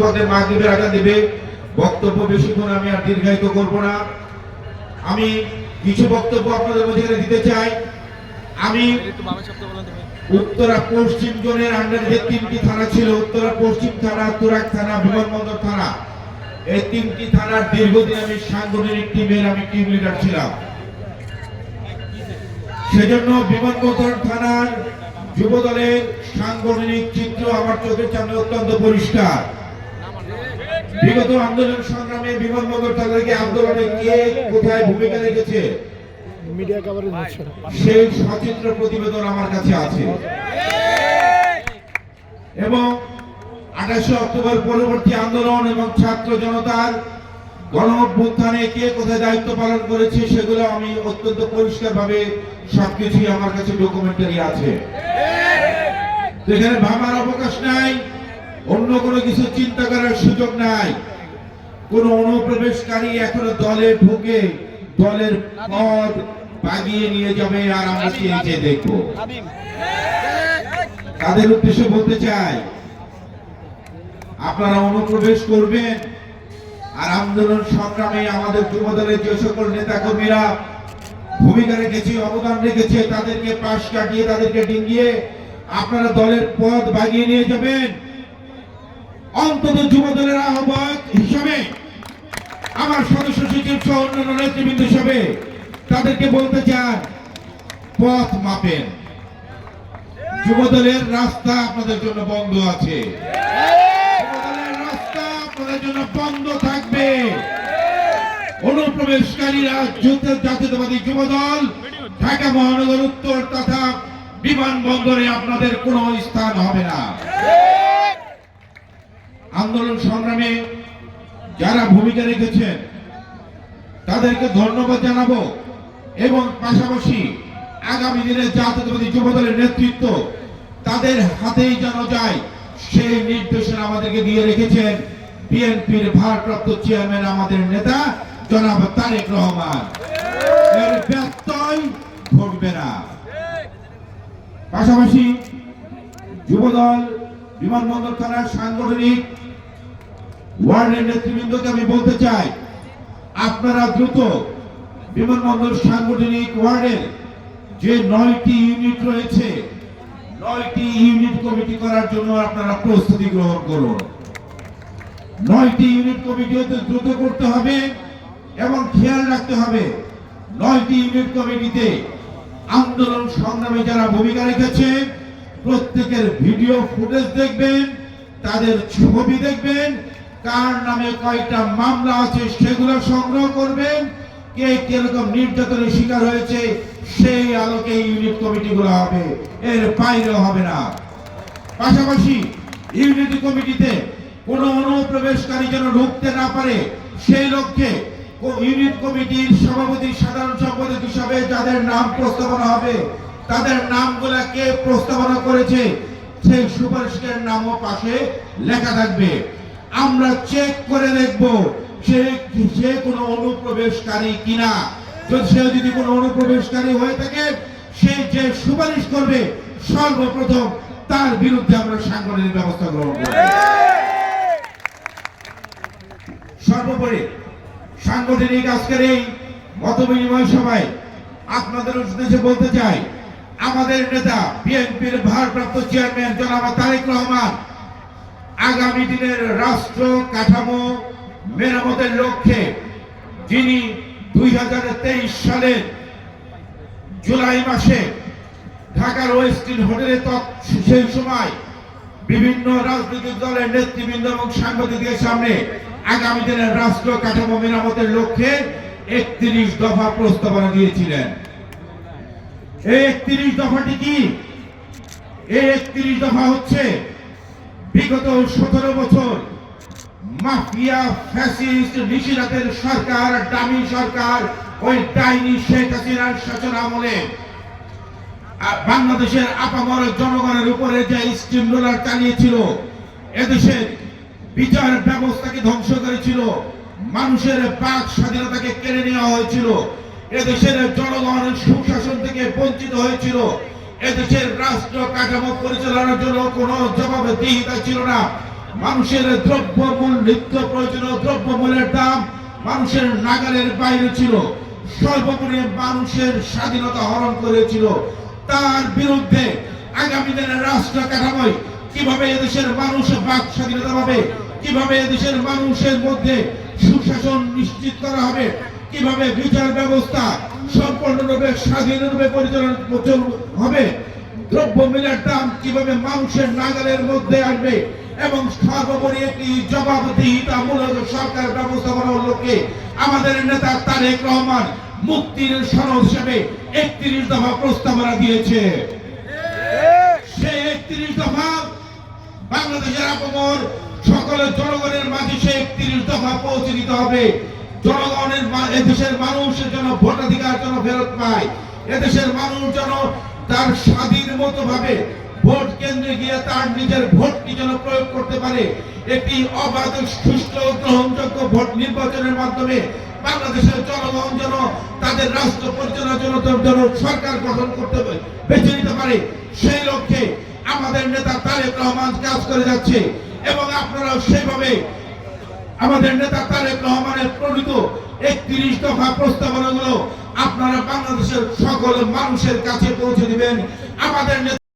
পদে মাগরিবের আগে দেবে। বক্তব্য বেশিক্ষণ আমি আর দীর্ঘায়িত করব না। আমি কিছু বক্তব্য আপনাদের মধ্যে দিতে চাই। আমি উত্তরা পশ্চিম জোনের আন্ডারে যে তিনটি থানা ছিল। উত্তরা পশ্চিম থানা তুরাক থানা, বিমানবন্দর থানা। এই তিনটি থানার দীর্ঘদিন আমি সাংগঠনিক টিমের আমি টিম লিডার ছিলাম। সেজন্য বিমানবন্দর থানার যুব দলের সাংগঠনিক চিত্র আমার চোখের সামনে অত্যন্ত পরিষ্কার। বিগত আন্দোলন সংগ্রামে বিমানবন্দর থানাকে আন্দোলনে কে কোথায় ভূমিকা রেখেছে? মিডিয়া কভারেজ হচ্ছে সেই সচিত্র প্রতিবেদন আমার কাছে আছে। এবং আঠাশে অক্টোবর পরবর্তী আন্দোলন এবং ছাত্র জনতার গণ অভ্যুত্থানে কে কোথায় দায়িত্ব পালন করেছে সেগুলো আমি অত্যন্ত পরিষ্কারভাবে সবকিছুই আমার কাছে ডকুমেন্টারি আছে। এখানে ভাবার অবকাশ নাই অন্য কোনো কিছু চিন্তা করার সুযোগ নাই। কোন অনুপ্রবেশকারী এখনও দলে ঢুকে দলের পদ বাগিয়ে নিয়ে যাবে আর আমরা চেয়ে দেখব। তাদের উদ্দেশ্যে বলতে চাই, আপনারা অনুপ্রবেশ করবেন আর আন্দোলন সংগ্রামে আমাদের যুবদলের যে সকল নেতা কর্মীরা ভূমিকা রেখেছে, অবদান রেখেছে, তাদেরকে পাশ কাটিয়ে, তাদেরকে ডিঙ্গিয়ে আপনারা দলের পদ বাগিয়ে নিয়ে যাবেন। অন্তত যুবদলের আহ্বায়ক হিসাবে, আমার সদস্য সচিব সহ অন্যান্য নেতৃবৃন্দ হিসাবে তাদেরকে বলতে চান পথ মাপেন। যুবদলের রাস্তা আপনাদের জন্য বন্ধ আছে। রাস্তা আপনাদের জন্য বন্ধ থাকবে। অনুপ্রবেশকারীরা যুদ্ধ, জাতীয়তাবাদী যুবদল, ঢাকা মহানগর উত্তর তথা বিমানবন্দরে আপনাদের কোনো স্থান হবে না। আন্দোলন সংগ্রামে যারা ভূমিকা রেখেছেন, তাদেরকে ধন্যবাদ জানাব এবং পাশাপাশি আগামী দিনে জাতীয়তাবাদী যুবদলের নেতৃত্ব তাদের হাতেই যেন যায়, সেই নির্দেশনা আমাদেরকে দিয়ে রেখেছেন বিএনপির ভারপ্রাপ্ত চেয়ারম্যান আমাদের নেতা জনাব তারেক রহমান। এর ব্যত্যয় ঘটবে না। পাশাপাশি যুবদল বিমানবন্দর থানার সাংগঠনিক ওয়ার্ডের নেতৃবৃন্দকে আমি বলতে চাই, আপনারা দ্রুত বিমানবন্দর সাংগঠনিক ওয়ার্ডের যে নয়টি ইউনিট রয়েছে, নয়টি ইউনিট কমিটি করার জন্য আপনারা প্রস্তুতি গ্রহণ করুন। নয়টি ইউনিট কমিটি হতে দ্রুত করতে হবে এবং খেয়াল রাখতে হবে, নয়টি ইউনিট কমিটিতে আন্দোলন সংগ্রামে যারা ভূমিকা রেখেছে, প্রত্যেকের ভিডিও ফুটেজ দেখবেন, তাদের ছবি দেখবেন কার নামে কয়টা মামলা আছে সেগুলো সংগ্রহ করবেন? কে কীরকম নির্যাতনের শিকার হয়েছে? সেই আলোকে ইউনিট কমিটিগুলো হবে। এর বাইরেও হবে না। পাশাপাশি ইউনিট কমিটিতে কোন অনুপ্রবেশকারী যেন ঢুকতে না পারে, সেই লক্ষ্যে ইউনিট কমিটির সভাপতি সাধারণ সম্পাদক হিসাবে যাদের নাম প্রস্তাবনা হবে, তাদের নামগুলা কে প্রস্তাবনা করেছে, সেই সুপারিশের নামও পাশে লেখা থাকবে। আমরা চেক করে দেখব সে সে কোনো অনুপ্রবেশকারী কিনা। যদি সে যদি কোনো অনুপ্রবেশকারী হয়ে থাকে, সে যে সুপারিশ করবে, সর্বপ্রথম তার বিরুদ্ধে আমরা সাংগঠনিক ব্যবস্থা গ্রহণ করব। সর্বোপরি, সাংগঠনিক আজকের এই মত বিনিময় সভায় আপনাদের উদ্দেশ্যে বলতে চাই, আমাদের নেতা, বিএনপির ভারপ্রাপ্ত চেয়ারম্যান জনাব তারেক রহমান আগামী দিনের রাষ্ট্র কাঠামো মেরামতের লক্ষ্যে যিনি দুই সালের জুলাই মাসে ঢাকার ওয়েস্টিন হোটেলে সেই সময় বিভিন্ন রাজনৈতিক দলের নেতৃবৃন্দ এবং সাংবাদিকদের সামনে আগামী দিনের রাষ্ট্র কাঠামো মেরামতের লক্ষ্যে একত্রিশ দফা প্রস্তাবনা দিয়েছিলেন। এই একত্রিশ দফাটি কি? এই একত্রিশ দফা হচ্ছে বিগত সতেরো বছর মাফিয়া ফ্যাসিস্ট নিশিরাতের সরকার ডামি সরকার, ওই ডাইনি শেখ হাসিনার শাসন আমলে বাংলাদেশের আপামর জনগণের উপরে যে স্টিম রোলার চালিয়েছিল এদেশের বিচার ব্যবস্থাকে ধ্বংস করেছিল, মানুষের বাক স্বাধীনতাকে কেড়ে নেওয়া হয়েছিল, এদেশের জনগণের সুশাসন থেকে বঞ্চিত হয়েছিল এদেশের রাষ্ট্র কাঠামো পরিচালনার জন্য কোনো জবাবদিহিতা ছিল না। মানুষের দ্রব্য মূল নিত্য প্রয়োজনীয় দ্রব্য মূল্যের দাম মানুষের নাগালের বাইরে ছিল। সর্বোপরি মানুষের স্বাধীনতা হরণ করেছিল। তার বিরুদ্ধে আগামী দিনের রাষ্ট্র কাঠামোয় কীভাবে এদেশের মানুষ বাক স্বাধীনতা পাবে, কীভাবে এদেশের মানুষের মধ্যে সুশাসন নিশ্চিত করা হবে, কীভাবে বিচার ব্যবস্থা সম্পূর্ণরূপে স্বাধীনরূপে পরিচালনা চল- হবে। দ্রব্য মূল্যের দাম কীভাবে মানুষের নাগালের মধ্যে আসবে? এবং সর্বোপরি একটি জবাবদিহিতামূলক সরকার ব্যবস্থাপনার লক্ষ্যে আমাদের নেতা তারেক রহমান মুক্তির সনদ হিসেবে একত্রিশ দফা প্রস্তাবনা দিয়েছে। সেই একত্রিশ দফা বাংলাদেশের আপমর সকলের জনগণের মাঝে সে একত্রিশ দফা পৌঁছে দিতে হবে। জনগণের এদেশের মানুষের জন্য ভোটাধিকার যেন ফেরত পায়, এদেশের মানুষ যেন তার স্বাধীন মতো ভাবে ভোট কেন্দ্রে গিয়ে তার নিজের ভোটটি যেন প্রয়োগ করতে পারে। একটি অবাধ, সুষ্ঠু, গ্রহণযোগ্য ভোট নির্বাচনের মাধ্যমে বাংলাদেশের জনগণ যেন তাদের রাষ্ট্র পরিচালনার জন্য সরকার গঠন করতে বেছে নিতে পারে। সেই লক্ষ্যে আমাদের নেতা তারেক রহমান কাজ করে যাচ্ছে এবং আপনারা সেভাবে আমাদের নেতা তারেক রহমানের প্রণীত একত্রিশ দফা প্রস্তাবনাগুলো আপনারা বাংলাদেশের সকল মানুষের কাছে পৌঁছে দিবেন। আমাদের